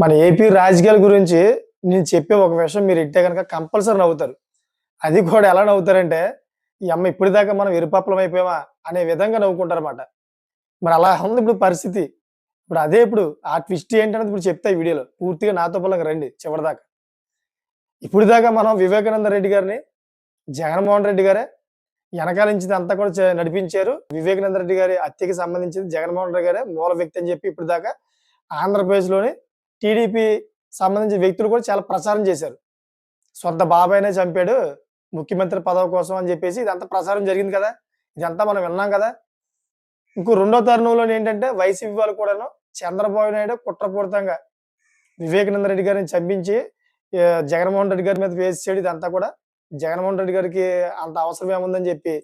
మన ఏపీ రాజకీయాల గురించి నేను చెప్పే ఒక విషయం మీరు ఇట్టే కనుక కంపల్సరీ నవ్వుతారు. అది కూడా ఎలా నవ్వుతారంటే ఈ అమ్మ ఇప్పటిదాకా మనం ఎరుపప్పలం అయిపోయామా అనే విధంగా నవ్వుకుంటారన్నమాట. మరి అలా ఉంది ఇప్పుడు పరిస్థితి. ఇప్పుడు అదే ఇప్పుడు ఆ ట్విస్ట్ ఏంటనేది ఇప్పుడు చెప్తా ఈ వీడియోలో. పూర్తిగా నాతో పొలంగా రండి చివరిదాకా. ఇప్పుడు దాకా మనం వివేకానంద రెడ్డి గారిని జగన్మోహన్ రెడ్డి గారే వెనకాల నుంచి అంతా కూడా చే- నడిపించారు. వివేకానంద రెడ్డి గారి హత్యకి సంబంధించింది జగన్మోహన్ రెడ్డి గారే మూల వ్యక్తి అని చెప్పి ఇప్పుడు దాకా ఆంధ్రప్రదేశ్లోని టీడీపీ సంబంధించిన వ్యక్తులు కూడా చాలా ప్రచారం చేశారు. సొంత బాబాయ్నే చంపాడు ముఖ్యమంత్రి పదవి కోసం అని చెప్పేసి ఇదంతా ప్రచారం జరిగింది కదా ఇదంతా మనం విన్నాం కదా. ఇంకో రెండో తరుణంలో ఏంటంటే వైసీపీ వాళ్ళు కూడాను చంద్రబాబు నాయుడు కుట్రపూరితంగా వివేకానంద రెడ్డి గారిని చంపించి జగన్మోహన్ రెడ్డి గారి మీద వేసేసాడు ఇదంతా కూడా జగన్మోహన్ రెడ్డి గారికి అంత అవసరం ఏముందని చెప్పి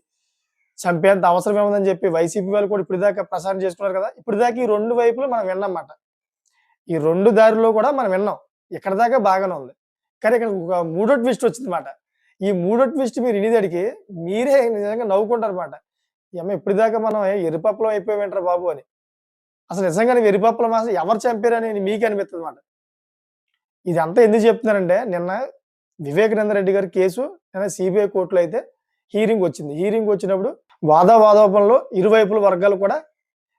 చంపేంత అవసరం ఏముందని చెప్పి వైసీపీ వాళ్ళు కూడా ఇప్పుడు దాకా ప్రచారం చేసుకున్నారు కదా. ఇప్పుడు దాకా ఈ రెండు వైపులు మనం విన్నమాట ఈ రెండు దారిలో కూడా మనం విన్నాం. ఇక్కడ దాకా బాగానే ఉంది. కానీ ఇక్కడ ఒక మూడో ట్విస్ట్ వచ్చింది మాట ఈ మూడో ట్విస్ట్ మీరు ఇనిదడికి మీరే నిజంగా నవ్వుకుంటారు అనమాట ఏమో ఇప్పటిదాకా మనం ఎరుపప్పలం అయిపోయి బాబు అని. అసలు నిజంగా ఎరుపప్పలం అసలు ఎవరు చంపారని మీకు అనిపిస్తుంది అనమాట ఇదంతా ఎందుకు చెప్తున్నానంటే నిన్న వివేకానంద రెడ్డి గారి కేసు నిన్న సిబిఐ కోర్టులో అయితే హీరింగ్ వచ్చింది. హీరింగ్ వచ్చినప్పుడు వాదా వాదోపంలో ఇరువైపుల వర్గాలు కూడా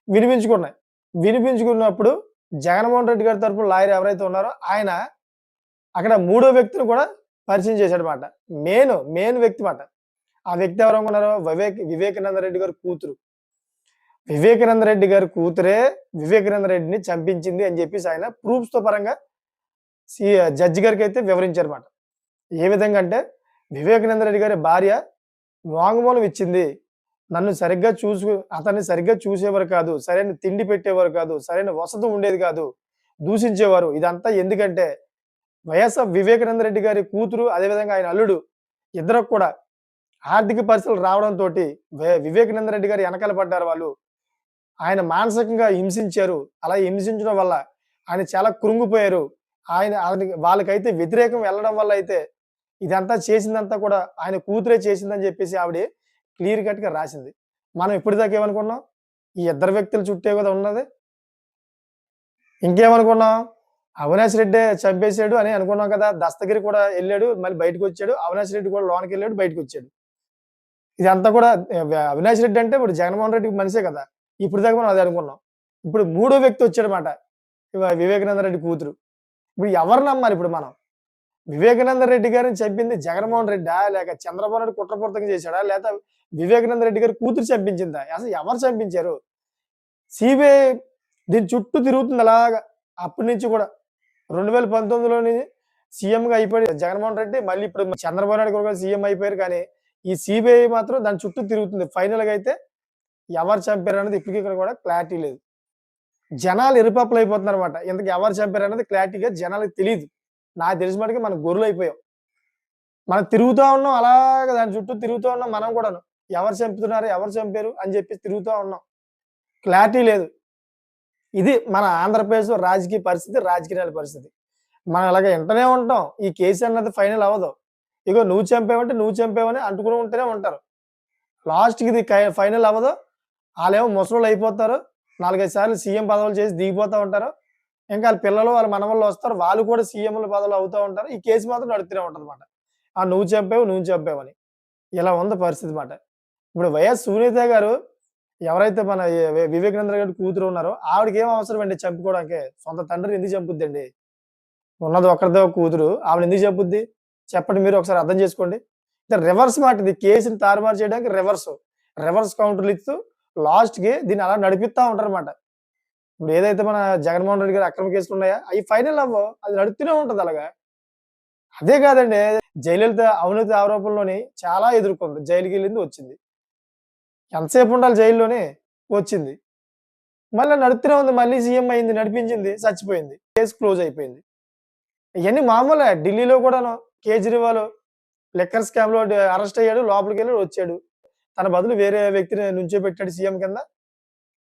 వినిపించుకున్నాయి. వినిపించుకున్నప్పుడు జగన్మోహన్ రెడ్డి గారి తరఫున లాయర్ ఎవరైతే ఉన్నారో ఆయన అక్కడ మూడో వ్యక్తిని కూడా పరిచయం చేశాడనమాట మెయిన్ మెయిన్ వ్యక్తి మాట ఆ వ్యక్తి ఎవరు ఉన్నారో వివేక్ వివేకానంద రెడ్డి గారి కూతురు. వివేకానంద రెడ్డి గారి కూతురే వివేకానంద రెడ్డిని చంపించింది అని చెప్పేసి ఆయన ప్రూఫ్స్తో పరంగా సి జడ్జి గారికి అయితే వివరించారనమాట ఏ విధంగా అంటే వివేకానంద రెడ్డి గారి భార్య వాంగ్మూలం ఇచ్చింది. నన్ను సరిగ్గా చూసు అతన్ని సరిగ్గా చూసేవారు కాదు సరైన తిండి పెట్టేవారు కాదు సరైన వసతి ఉండేది కాదు దూషించేవారు. ఇదంతా ఎందుకంటే వైఎస్ఆర్ వివేకానంద రెడ్డి గారి కూతురు అదేవిధంగా ఆయన అల్లుడు ఇద్దరు కూడా ఆర్థిక పరిస్థితులు రావడంతో వివేకానంద రెడ్డి గారు వెనకాల పడ్డారు వాళ్ళు. ఆయన మానసికంగా హింసించారు. అలా హింసించడం వల్ల ఆయన చాలా కృంగిపోయారు. ఆయన వాళ్ళకైతే వ్యతిరేకం వెళ్ళడం వల్ల అయితే ఇదంతా చేసిందంతా కూడా ఆయన కూతురే చేసిందని చెప్పేసి ఆవిడ క్లియర్ కట్గా రాసింది. మనం ఇప్పటిదాకా ఏమనుకున్నాం? ఈ ఇద్దరు వ్యక్తుల చుట్టే కదా ఉన్నది. ఇంకేమనుకున్నాం? అవినాష్ రెడ్డి చంపేశాడు అని అనుకున్నాం కదా. దస్తగిరి కూడా వెళ్ళాడు మళ్ళీ బయటకు వచ్చాడు. అవినాష్ రెడ్డి కూడా లోనికి వెళ్ళాడు బయటకు వచ్చాడు. ఇదంతా కూడా అవినాష్ రెడ్డి అంటే ఇప్పుడు జగన్మోహన్ రెడ్డి మనిషే కదా. ఇప్పుడు దాకా మనం అది అనుకున్నాం. ఇప్పుడు మూడో వ్యక్తి వచ్చాడనమాట వివేకానంద రెడ్డి కూతురు. ఇప్పుడు ఎవరు నమ్మాలి ఇప్పుడు మనం? వివేకానంద రెడ్డి గారిని చంపింది జగన్మోహన్ రెడ్డా? లేక చంద్రబాబు నాయుడు కుట్రపూర్తంగా చేశాడా? లేదా వివేకానంద రెడ్డి గారి కూతురు చంపించిందా? అసలు ఎవరు చంపించారు? సిబిఐ దీని చుట్టూ తిరుగుతుంది అలాగా. అప్పటి నుంచి కూడా రెండు వేల పంతొమ్మిదిలోని సీఎంగా అయిపోయి జగన్మోహన్ రెడ్డి. మళ్ళీ ఇప్పుడు చంద్రబాబు నాయుడు కూడా సీఎం అయిపోయారు కానీ ఈ సిబిఐ మాత్రం దాని చుట్టూ తిరుగుతుంది. ఫైనల్గా అయితే ఎవరు చంపారు అనేది ఇప్పటికీ ఇక్కడ కూడా క్లారిటీ లేదు. జనాలు ఎరుపప్పులు అయిపోతున్నారు అనమాట ఇంతకు ఎవరు చంపారు అనేది క్లారిటీగా జనాలకు తెలియదు నాకు తెలిసిన మటుకు మనం గొర్రెలు అయిపోయాం. మనం తిరుగుతూ ఉన్నాం అలాగ. దాని చుట్టూ తిరుగుతూ ఉన్నాం మనం కూడాను. ఎవరు చంపుతున్నారు ఎవరు చంపారు అని చెప్పి తిరుగుతూ ఉన్నాం. క్లారిటీ లేదు. ఇది మన ఆంధ్రప్రదేశ్ రాజకీయ పరిస్థితి రాజకీయాల పరిస్థితి. మనం ఇలాగ వింటనే ఉంటాం. ఈ కేసు అన్నది ఫైనల్ అవ్వదు. ఇగో నువ్వు చంపావంటే నువ్వు చంపావని అంటుకుని ఉంటూనే ఉంటారు. లాస్ట్కి ఇది ఫైనల్ అవ్వదు. వాళ్ళేమో ముసలోళ్ళు అయిపోతారు. నాలుగైదు సార్లు సీఎం పదవులు చేసి దిగిపోతూ ఉంటారు. ఇంకా వాళ్ళ పిల్లలు వాళ్ళ మనవాళ్ళు వస్తారు. వాళ్ళు కూడా సీఎంల పదవులు అవుతూ ఉంటారు. ఈ కేసు మాత్రం నడుతూనే ఉంటుంది అనమాట ఆ నువ్వు చంపావు నువ్వు చంపావని. ఇలా ఉంది పరిస్థితి మాట ఇప్పుడు వైఎస్ సునీత గారు ఎవరైతే మన వివేకానంద గారి కూతురు ఉన్నారో ఆవిడకి ఏం అవసరం అండి చంపుకోవడానికి? సొంత తండ్రి ఎందుకు చంపుద్దండి? ఉన్నది ఒకరిదే ఒక కూతురు ఆవిడ ఎందుకు చంపుద్ది? చెప్పండి మీరు ఒకసారి అర్థం చేసుకోండి. రివర్స్ మాట ఇది కేసుని తారుమారు చేయడానికి రివర్స్. రివర్స్ కౌంటర్లు ఇస్తూ లాస్ట్కి దీన్ని అలా నడిపిస్తా ఉంటారు అనమాట ఇప్పుడు ఏదైతే మన జగన్మోహన్ రెడ్డి గారు అక్రమ కేసులు ఉన్నాయో అవి ఫైనల్ అవ్వవు. అది నడుస్తూనే ఉంటుంది అలాగా. అదే కాదండి జయలలిత అవినీతి ఆరోపణలోని చాలా ఎదుర్కొంది. జైలుకి వెళ్ళింది వచ్చింది. ఎంతసేపు ఉండాలి జైల్లోనే? వచ్చింది. మళ్ళీ నడుపుతూనే ఉంది. మళ్ళీ సీఎం అయింది నడిపించింది చచ్చిపోయింది. కేసు క్లోజ్ అయిపోయింది. ఇవన్నీ మామూలే. ఢిల్లీలో కూడాను కేజ్రీవాల్ లెక్కర్ స్కామ్లో అరెస్ట్ అయ్యాడు లోపలికి వెళ్ళి వచ్చాడు. తన బదులు వేరే వ్యక్తిని నుంచో పెట్టాడు సీఎం కింద.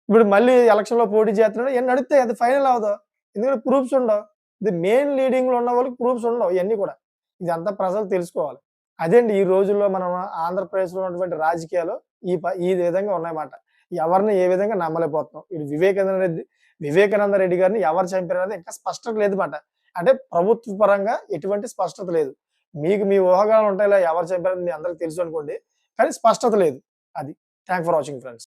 ఇప్పుడు మళ్ళీ ఎలక్షన్లో పోటీ చేస్తున్నాడు. ఇవన్నీ నడిస్తే అది ఫైనల్ అవదు. ఎందుకంటే ప్రూఫ్స్ ఉండవు. ఇది మెయిన్ లీడింగ్లో ఉన్న వాళ్ళకి ప్రూఫ్స్ ఉండవు. ఇవన్నీ కూడా. ఇదంతా ప్రజలు తెలుసుకోవాలి. అదేండి ఈ రోజుల్లో మనం ఆంధ్రప్రదేశ్లో ఉన్నటువంటి రాజకీయాలు ఈ ప- ఈ విధంగా ఉన్నాయన్నమాట. ఎవరిని ఏ విధంగా నమ్మలేకపోతున్నాం. ఇది వివేకానంద రెడ్డి వివేకానంద రెడ్డి గారిని ఎవరు చంపారనేది ఇంకా స్పష్టత లేదు మాట అంటే ప్రభుత్వ పరంగా ఎటువంటి స్పష్టత లేదు. మీకు మీ ఊహగాలు ఉంటాయి ఎవరు చంపారని మీ అందరికి తెలుసు అనుకోండి కానీ స్పష్టత లేదు. అది. Thank for watching friends